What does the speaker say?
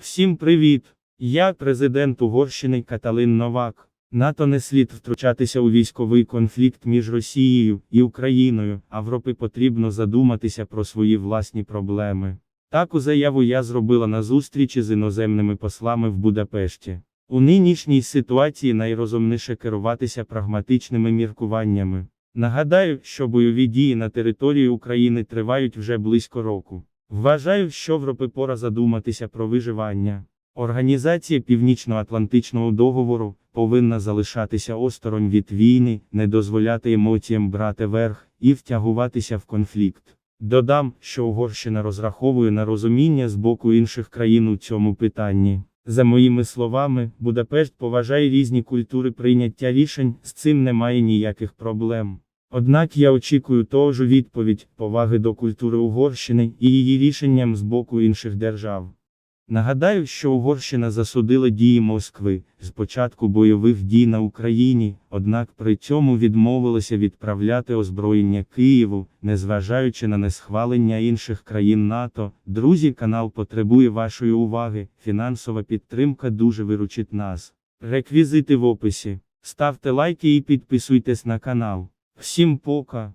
Всім привіт! Я президент Угорщини Каталин Новак. НАТО не слід втручатися у військовий конфлікт між Росією і Україною, а потрібно задуматися про свої власні проблеми. Таку заяву я зробила на зустрічі з іноземними послами в Будапешті. У нинішній ситуації найрозумніше керуватися прагматичними міркуваннями. Нагадаю, що бойові дії на території України тривають вже близько року. Вважаю, що Європі пора задуматися про виживання. Організація Північно-Атлантичного договору повинна залишатися осторонь від війни, не дозволяти емоціям брати верх і втягуватися в конфлікт. Додам, що Угорщина розраховує на розуміння з боку інших країн у цьому питанні. За моїми словами, Будапешт поважає різні культури прийняття рішень, з цим немає ніяких проблем. Однак я очікую того відповідь, поваги до культури Угорщини і її рішенням з боку інших держав. Нагадаю, що Угорщина засудила дії Москви з початку бойових дій на Україні, однак при цьому відмовилася відправляти озброєння Києву, незважаючи на несхвалення інших країн НАТО. Друзі, канал потребує вашої уваги. Фінансова підтримка дуже виручить нас. Реквізити в описі. Ставте лайки і підписуйтесь на канал. Всім пока!